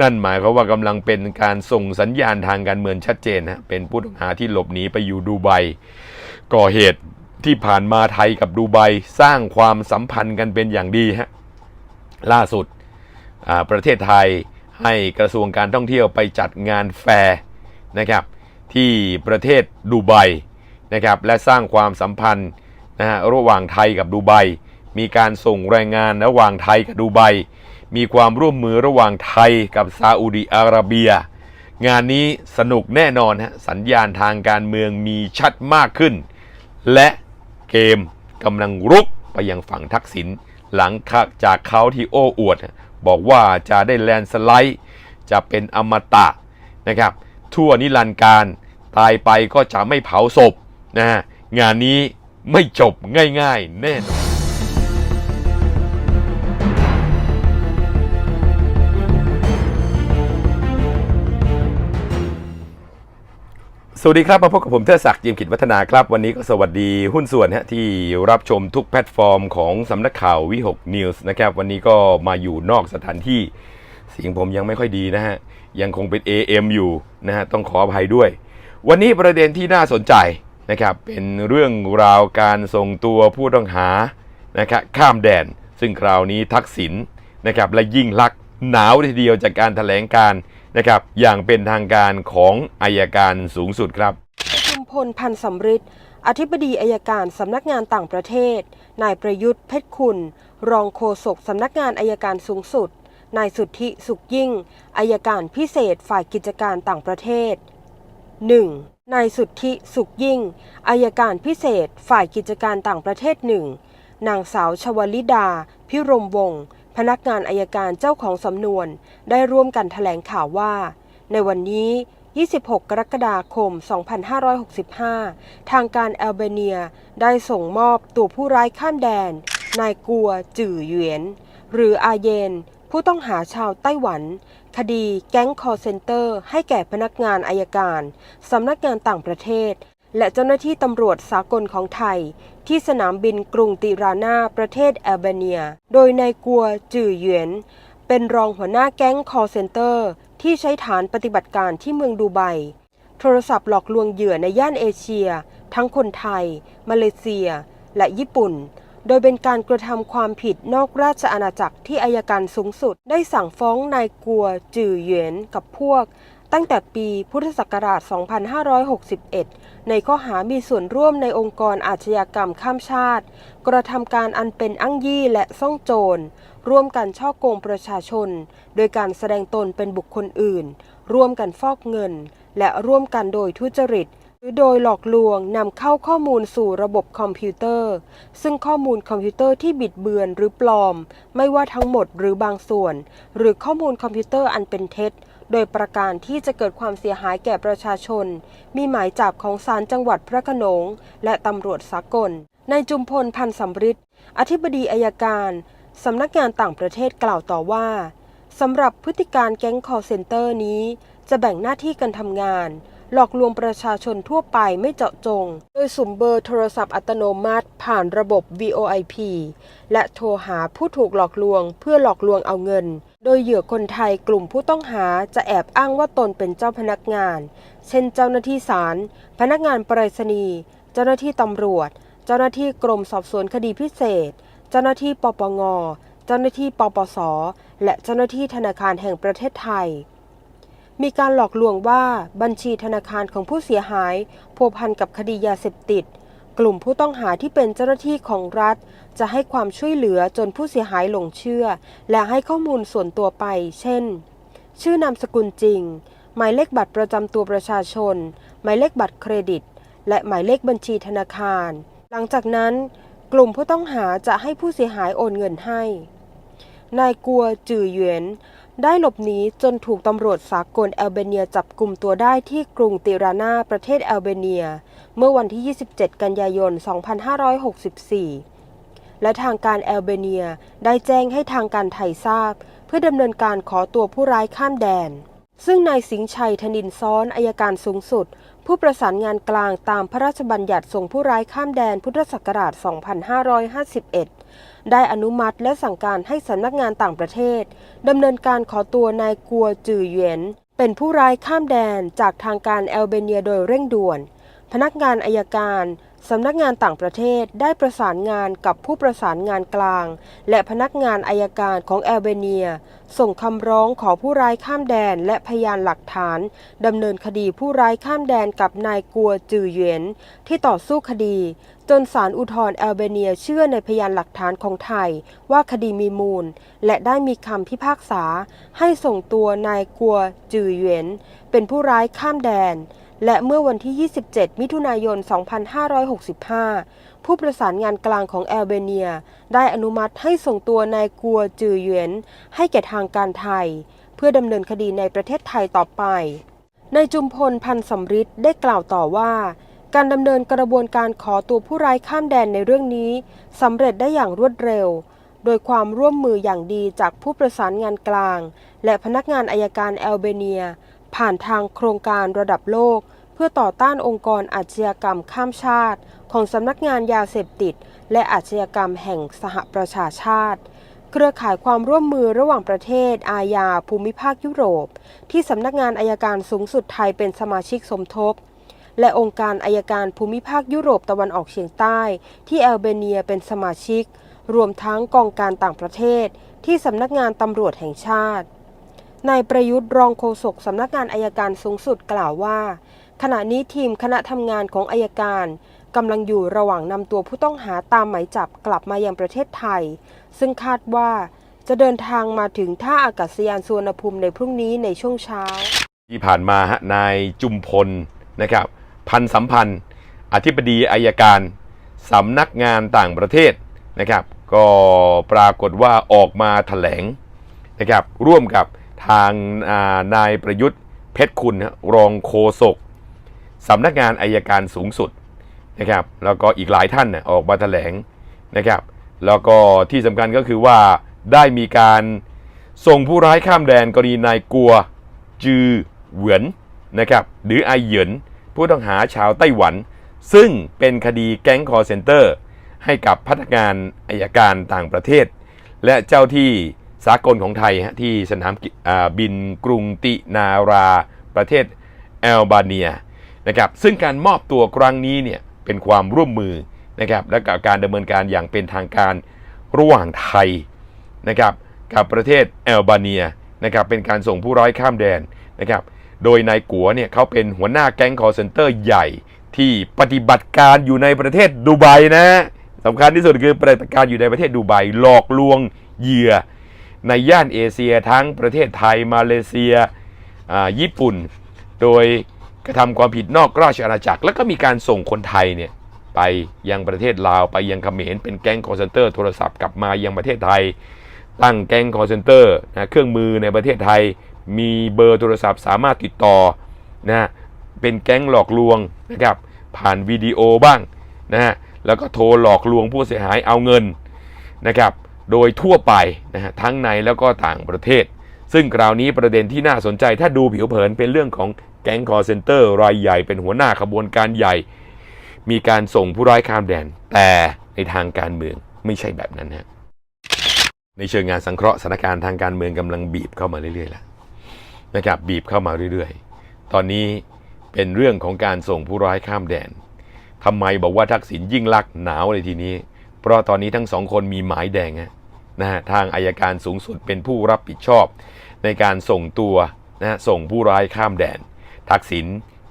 นั่นหมายความว่ากำลังเป็นการส่งสัญญาณทางการเมืองชัดเจนนะเป็นผู้ต้องหาที่หลบหนีไปอยู่ดูไบก่อเหตุที่ผ่านมาไทยกับดูไบสร้างความสัมพันธ์กันเป็นอย่างดีฮะล่าสุดอ่าประเทศไทยให้กระทรวงการท่องเที่ยวไปจัดงานแฟร์นะครับที่ประเทศดูไบนะครับและสร้างความสัมพันธ์นะฮะระหว่างไทยกับดูไบมีการส่งแรงงานระหว่างไทยกับดูไบ มีความร่วมมือระหว่างไทยกับซาอุดิอาระเบีย งานนี้สนุกแน่นอนฮะสัญญาณทางการเมืองมีชัดมากขึ้น และเกมกำลังรุกไปยังฝั่งทักษิณหลังจากเขาที่โอ้อวด บอกว่าจะได้แลนสไลด์ จะเป็นอมตะนะครับ ทั่วนิรันดร์การตายไปก็จะไม่เผาศพนะฮะงานนี้ไม่จบง่ายๆ แน่นอน วัสดีครับมาพบกับผมเทศศักดิ์จิมกิจวัฒนาครับ วันนี้ก็สวัสดีหุ้นส่วนฮะที่รับชมทุกแพลตฟอร์มของสำนักข่าววิหกนิวส์นะครับ วันนี้ก็มาอยู่นอกสถานที่เสียงผมยังไม่ค่อยดีนะฮะ ยังคงเป็น AM อยู่นะฮะ ต้องขออภัยด้วย วันนี้ประเด็นที่น่าสนใจนะครับ เป็นเรื่องราวการส่งตัวผู้ต้องหานะครับข้ามแดน ซึ่งคราวนี้ทักษิณนะครับและยิ่งลักษณ์หนาวทีเดียวจากการแถลงการณ์ นะครับอย่างเป็นทางการของอายการสูงสุดครับชุมพลพันธ์สำริดอธิบดีอายการสำนักงานต่างประเทศ นายประยุทธ์เพชรคุณ รองโฆษกสำนักงานอายการสูงสุด นายสุทธิสุขยิ่งอายการพิเศษฝ่ายกิจการต่างประเทศ 1. นายสุทธิสุขยิ่งอายการพิเศษ ฝ่ายกิจการต่างประเทศหนึ่งนางสาวชวลิดา พิรมวงศ์ พนักงานอายการเจ้าของสำนวนได้ร่วมกันแถลงข่าวว่า ในวันนี้ 26 กรกฎาคม 2565 ทางการแอลเบเนียได้ส่งมอบตัวผู้ร้ายข้ามแดน นายกัวจื่อเหวียน หรืออาเยน ผู้ต้องหาชาวไต้หวัน คดีแก๊งคอร์เซนเตอร์ ให้แก่พนักงานอายการ สำนักงานต่างประเทศและเจ้าหน้าที่ตำรวจสากลของไทย ที่สนามบินกรุงติรานาประเทศแอลเบเนีย โดยนายกัวจื่อเหวียน เป็นรองหัวหน้าแก๊งคอร์เซนเตอร์ ที่ใช้ฐานปฏิบัติการที่เมืองดูไบ โทรศัพท์หลอกลวงเหยื่อในย่านเอเชีย ทั้งคนไทย มาเลเซีย และญี่ปุ่น โดยเป็นการกระทำความผิดนอกราชอาณาจักรที่อายการสูงสุด ได้สั่งฟ้องนายกัวจื่อเหวียนกับพวก ตั้งแต่ปีพุทธศักราช 2561 ในข้อหามีส่วนร่วมในองค์กรอาชญากรรมข้ามชาติ กระทำการอันเป็นอ้างยี่และซ่องโจร ร่วมกันช่อโกงประชาชน โดยการแสดงตนเป็นบุคคลอื่น ร่วมกันฟอกเงิน และร่วมกันโดยทุจริต หรือโดยหลอกลวงนำเข้าข้อมูลสู่ระบบคอมพิวเตอร์ ซึ่งข้อมูลคอมพิวเตอร์ที่บิดเบือนหรือปลอม ไม่ว่าทั้งหมดหรือบางส่วน หรือข้อมูลคอมพิวเตอร์อันเป็นเท็จ โดยประการที่จะเกิดความเสียหายแก่ประชาชน มีหมายจับของศาลจังหวัดพระโขนง และตำรวจสากลนายจุมพลพันธ์สำริดอธิบดีอายการสำนักงานต่างประเทศกล่าวต่อว่าสำหรับพฤติการแก๊งคอร์เซนเตอร์นี้ จะแบ่งหน้าที่กันทำงาน หลอกลวงประชาชนทั่วไปไม่เจาะจง โดยสุ่มเบอร์โทรศัพท์อัตโนมัติผ่านระบบ VoIP และโทรหาผู้ถูกหลอกลวงเพื่อหลอกลวงเอาเงิน โดยเหยื่อคนไทยกลุ่มผู้ต้องหาจะแอบอ้างว่าตนเป็นเจ้าพนักงาน เช่นเจ้าหน้าที่ศาล พนักงานไปรษณีย์ เจ้าหน้าที่ตำรวจ เจ้าหน้าที่กรมสอบสวนคดีพิเศษ เจ้าหน้าที่ปปง เจ้าหน้าที่ปปส และเจ้าหน้าที่ธนาคารแห่งประเทศไทย มีการหลอกลวงว่าบัญชีธนาคารของผู้เสียหายพัวพันกับคดียาเสพติด กลุ่มผู้ต้องหาที่เป็นเจ้าหน้าที่ของรัฐ จะให้ความช่วยเหลือจนผู้เสียหายหลงเชื่อ และให้ข้อมูลส่วนตัวไป เช่น ชื่อนามสกุลจริง หมายเลขบัตรประจำตัวประชาชน หมายเลขบัตรเครดิต และหมายเลขบัญชีธนาคาร หลังจากนั้น กลุ่มผู้ต้องหาจะให้ผู้เสียหายโอนเงินให้ นายกัวจือเหวียน ได้หลบหนีจนถูกตำรวจสากลแอลเบเนียจับกลุ่มตัวได้ที่กรุงติรานาประเทศแอลเบเนีย เมื่อวันที่ 27 กันยายน 2564 และทางการแอลเบเนียได้แจ้งให้ทางการไทยทราบ เพื่อดำเนินการขอตัวผู้ร้ายข้ามแดน ซึ่งนายสิงชัยธนินซ้อนอายการสูงสุด ผู้ประสานงานกลางตามพระราชบัญญัติส่งผู้ร้ายข้ามแดนพุทธศักราช 2551 ได้อนุมัติและสั่งการให้สำนักงานต่างประเทศดำเนินการขอตัวนายกัวจือเหวียนเป็นผู้ร้ายข้ามแดนจากทางการแอลเบเนียโดยเร่งด่วน พนักงานอายการสำนักงานต่างประเทศได้ประสานงานกับผู้ประสานงานกลาง และพนักงานอายการของแอลเบเนีย ส่งคำร้องขอผู้ร้ายข้ามแดนและพยานหลักฐานดำเนินคดีผู้ร้ายข้ามแดนกับนายกัวจือเหวียนที่ต่อสู้คดี จนศาลอุทธรณ์แอลเบเนียเชื่อในพยานหลักฐานของไทย ว่าคดีมีมูล และได้มีคำพิพากษา ให้ส่งตัวนายกัวจือเหวียนเป็นผู้ร้ายข้ามแดน และเมื่อวันที่ 27 มิถุนายน 2565 ผู้ประสานงานกลางของแอลเบเนีย ได้อนุมัติให้ส่งตัวนายกัวจือเหวียนให้แก่ทางการไทย เพื่อดำเนินคดีในประเทศไทยต่อไป นายจุมพลพันธ์สำริดได้กล่าวต่อว่าการดำเนินกระบวนการขอตัวผู้ร้ายข้ามแดนในเรื่องนี้สำเร็จได้อย่างรวดเร็ว โดยความร่วมมืออย่างดีจากผู้ประสานงานกลาง และพนักงานอายการแอลเบเนีย ผ่านทางโครงการระดับโลก เพื่อต่อต้านองค์กรอาชญากรรมข้ามชาติ ของสำนักงานยาเสพติด และอาชญากรรมแห่งสหประชาชาติ เครือข่ายความร่วมมือระหว่างประเทศ อาญาภูมิภาคยุโรป ที่สำนักงานอายการสูงสุดไทยเป็นสมาชิกสมทบ และองค์การอายการภูมิภาคยุโรปตะวันออกเฉียงใต้ ที่แอลเบเนียเป็นสมาชิก รวมทั้งกองการต่างประเทศ ที่สำนักงานตำรวจแห่งชาติ นายประยุทธ์รองโฆษกสำนักงานอายการสูงสุดกล่าวว่า ขณะนี้ทีมคณะทำงานของอายการกำลังอยู่ระหว่างนำตัวผู้ต้องหาตามหมายจับกลับมายังประเทศไทย ซึ่งคาดว่าจะเดินทางมาถึงท่าอากาศยานสุวรรณภูมิในพรุ่งนี้ในช่วงเช้า ที่ผ่านมาฮะนายจุมพลนะครับ พันสัมพันธ์ อธิบดีอายการสำนักงานต่างประเทศนะครับ ก็ปรากฏว่าออกมาถแถลงนะครับ ร่วมกับ ทางนายประยุทธ์เพชรคุณรองโฆษกสำนักงานอายการสูงสุดนะครับแล้วก็อีกหลายท่านนะออกมาแถลงนะครับแล้วก็ที่สำคัญก็คือว่าได้มีการส่งผู้ร้ายข้ามแดนกรณีนายกัว จือเหวินนะครับหรือไอเหยินผู้ต้องหาชาวไต้หวัน ซึ่งเป็นคดีแก๊งคอร์เซนเตอร์ ให้กับพนักงานอายการต่างประเทศ และเจ้าที่ สากลของไทยฮะที่สนามบินกรุงตินาราประเทศแอลบาเนียนะครับซึ่งการมอบตัวครั้งนี้เนี่ยเป็นความร่วมมือนะครับและกับการดำเนินการอย่างเป็นทางการระหว่างไทยนะครับกับประเทศแอลบาเนียนะครับเป็นการส่งผู้ร้ายข้ามแดนนะครับโดยนายกัวเนี่ยเขาเป็นหัวหน้าแก๊งคอร์เซนเตอร์ใหญ่ที่ปฏิบัติการอยู่ในประเทศดูไบนะสำคัญที่สุดคือปฏิบัติการอยู่ในประเทศดูไบหลอกลวงเหยื่อ ในย่านเอเชียทั้งประเทศไทยมาเลเซียญี่ปุ่น โดยกระทำความผิดนอกราชอาณาจักร แล้วก็มีการส่งคนไทยเนี่ยไปยังประเทศลาวไปยังเขมรเป็นแก๊งคอร์เซนเตอร์โทรศัพท์กลับมายังประเทศไทย ตั้งแก๊งคอร์เซนเตอร์นะเครื่องมือในประเทศไทย มีเบอร์โทรศัพท์สามารถติดต่อนะเป็นแก๊งหลอกลวงนะครับผ่านวิดีโอบ้างนะฮะแล้วก็โทรหลอกลวงผู้เสียหายเอาเงินนะครับ โดยทั่วไปนะฮะทั้งในแล้วก็ต่างประเทศ ซึ่งคราวนี้ประเด็นที่น่าสนใจถ้าดูผิวเผินเป็นเรื่องของแก๊งคอร์เซนเตอร์รายใหญ่เป็นหัวหน้าขบวนการใหญ่ มีการส่งผู้ร้ายข้ามแดน แต่ในทางการเมืองไม่ใช่แบบนั้นฮะในเชิงงานสังเคราะห์สถานการณ์ทางการเมืองกำลังบีบเข้ามาเรื่อยๆแล้วนะครับบีบเข้ามาเรื่อยๆ ตอนนี้เป็นเรื่องของการส่งผู้ร้ายข้ามแดนทำไมบอกว่าทักษิณยิ่งลักษณ์หนาวเลยทีนี้ เพราะตอนนี้ทั้งสองคนมีหมายแดงฮะ นะฮะทางอายการสูงสุดเป็นผู้รับผิดชอบ ในการส่งตัวนะส่งผู้ร้ายข้ามแดน ทักษิณ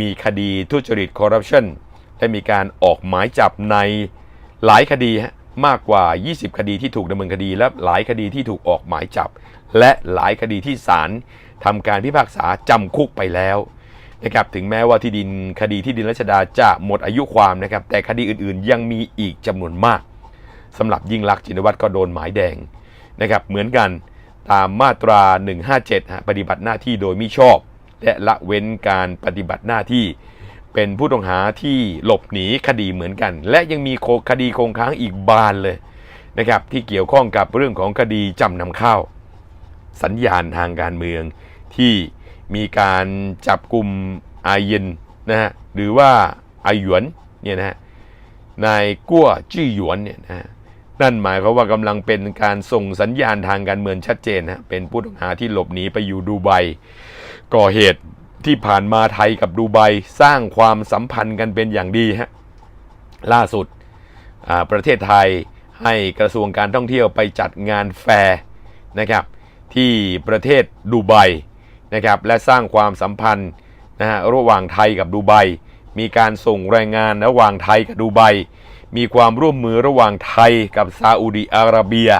มีคดีทุจริตคอร์รัปชันและมีการออกหมายจับในหลายคดีมากกว่า 20 คดีที่ถูกดำเนินคดี และหลายคดีที่ถูกออกหมายจับ และหลายคดีที่ศาลทำการพิพากษาจำคุกไปแล้วนะครับถึงแม้ว่าที่ดินคดีที่ดินรัชดาจะหมดอายุความนะครับแต่คดีอื่นๆ ยังมีอีกจำนวนมาก สำหรับยิ่งลักษณ์ชินวัตรก็โดนหมายแดงนะครับเหมือนกันตามมาตรา 157ฮะปฏิบัติหน้าที่โดยมิชอบ และละเว้นการปฏิบัติหน้าที่ เป็นผู้ต้องหาที่หลบหนีคดีเหมือนกัน และยังมีคดีคงค้างอีกบานเลยนะครับที่เกี่ยวข้องกับเรื่องของคดีจำนำข้าว สัญญาณทางการเมืองที่มีการจับกลุ่มอาเยนนะฮะหรือว่าอาหยวนเนี่ยนะฮะนายกั้วจี้หยวนเนี่ยนะฮะ นั่นหมายความว่ากำลังเป็นการส่งสัญญาณทางการเมืองชัดเจนนะเป็นผู้ต้องหาที่หลบหนีไปอยู่ดูไบก่อเหตุที่ผ่านมาไทยกับดูไบสร้างความสัมพันธ์กันเป็นอย่างดีฮะล่าสุดอ่าประเทศไทยให้กระทรวงการท่องเที่ยวไปจัดงานแฟร์นะครับที่ประเทศดูไบนะครับและสร้างความสัมพันธ์นะฮะระหว่างไทยกับดูไบมีการส่งแรงงานระหว่างไทยกับดูไบ มีความร่วมมือระหว่างไทยกับซาอุดิอาระเบีย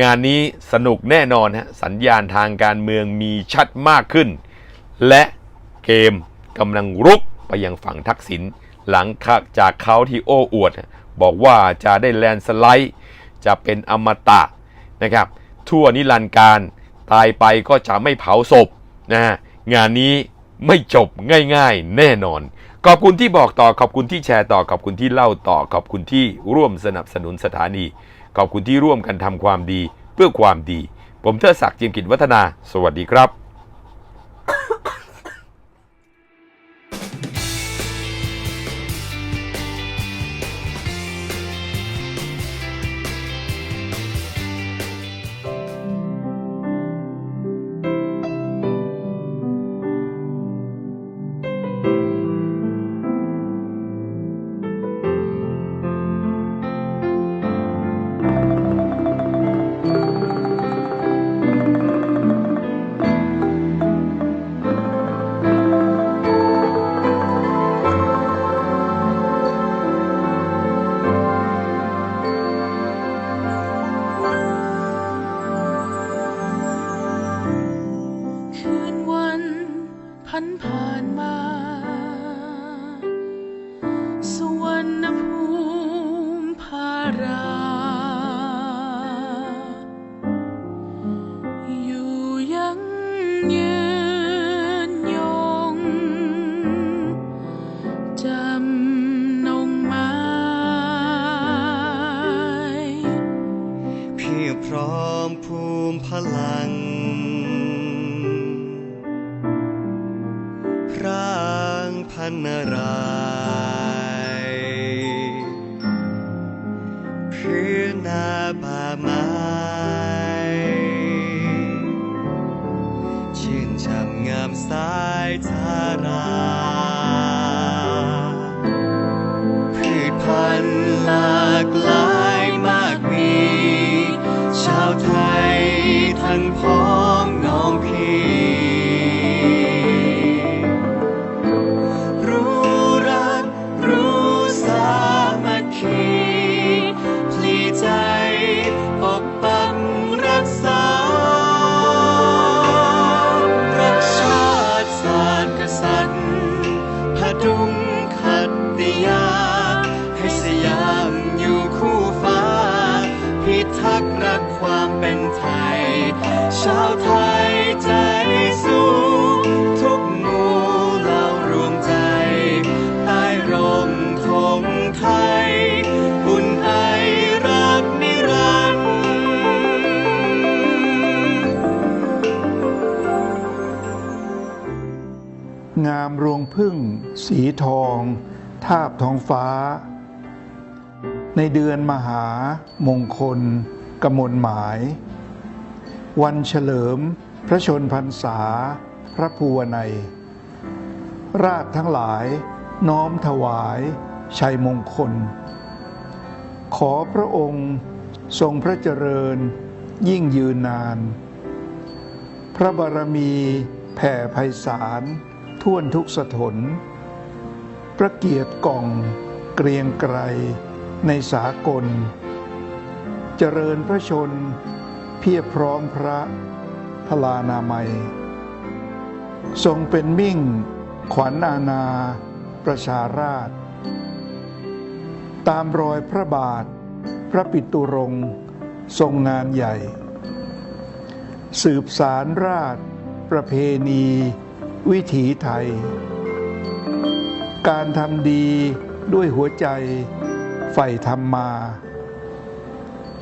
งานนี้สนุกแน่นอนฮะสัญญาณทางการเมืองมีชัดมากขึ้น และเกมกำลังรุกไปยังฝั่งทักษิณหลังจากเขาที่โอ้อวด บอกว่าจะได้แลนสไลด์ จะเป็นอมตะนะครับ ทั่วนิรันดร์การตายไปก็จะไม่เผาศพนะฮะงานนี้ไม่จบง่ายๆแน่นอน ขอบคุณที่บอกต่อขอบคุณที่แชร์ต่อขอบคุณที่เล่าต่อขอบคุณที่ร่วมสนับสนุนสถานี ขอบคุณที่ร่วมกันทำความดีเพื่อความดี ผมเทิดศักดิ์จิมกิจวัฒนา สวัสดีครับ พึ่ง สีทอง ทาบทองฟ้า ในเดือนมหามงคลกมลหมาย วันเฉลิม พระชนพรรษา พระภูวนัย ราชทั้งหลายน้อมถวาย ชัยมงคล ขอพระองค์ทรงพระเจริญยิ่งยืนนาน พระบารมีแผ่ไพศาล ท่วนทุกสถนพระเกียรติกล่องเกรียงไกรในสากล เจริญพระชน เพียบพร้อมพระพลานามัย ทรงเป็นมิ่ง ขวัญอาณา ประชาราช ตามรอยพระบาท พระปิตุรงทรงงานใหญ่ สืบสารราช ประเพณี วิถีไทย การทำดีด้วยหัวใจใฝ่ธรรมมา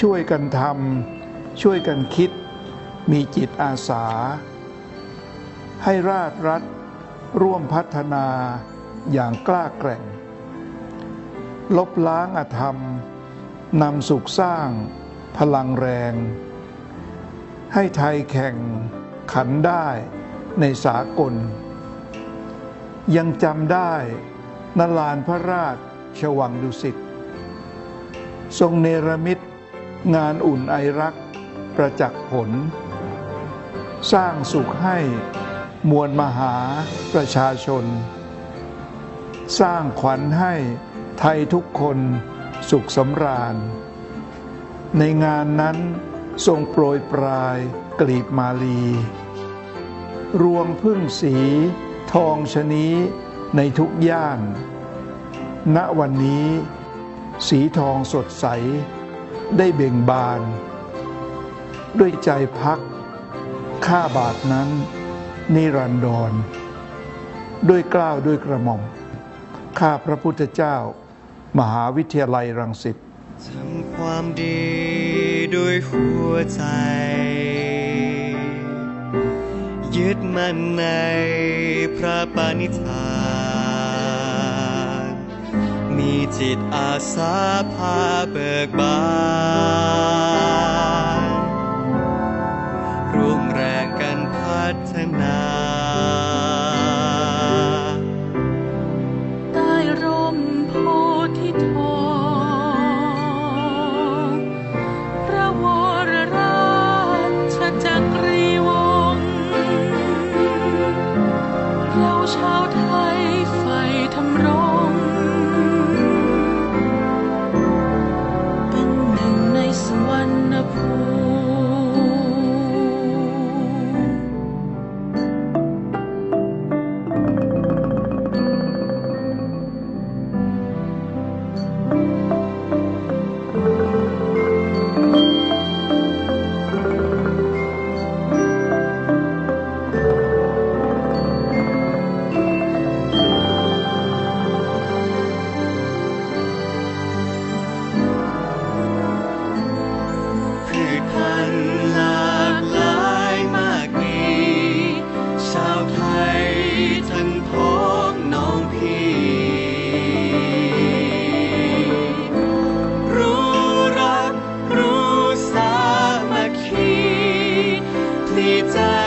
ช่วยกันทำช่วยกันคิด มีจิตอาสา ให้ราชรัฐร่วมพัฒนาอย่างกล้าแกร่ง ลบล้างอธรรมนำสุขสร้างพลังแรง ให้ไทยแข่งขันได้ ในสากล ยังจำได้นลานพระราชชวังดุสิตทรงเนรมิตงานอุ่นไอรัก ประจักษ์ผล สร้างสุขให้มวลมหาประชาชน สร้างขวัญให้ไทยทุกคนสุขสำราญ ในงานนั้นทรงโปรยปลายกลีบมาลี รวงพึ่งสี ทองชนีในทุกย่าน ณวันนี้ สีทองสดใส ได้เบ่งบาน ด้วยใจพัก ข้าบาทนั้น นิรันดร ด้วยกล้าวด้วยกระหม่อม ข้าพระพุทธเจ้า มหาวิทยาลัยรังสิตทำความดีด้วยหัวใจ มั่นในพระปณิธานมีจิตอาสาพาเบิกบาน 你在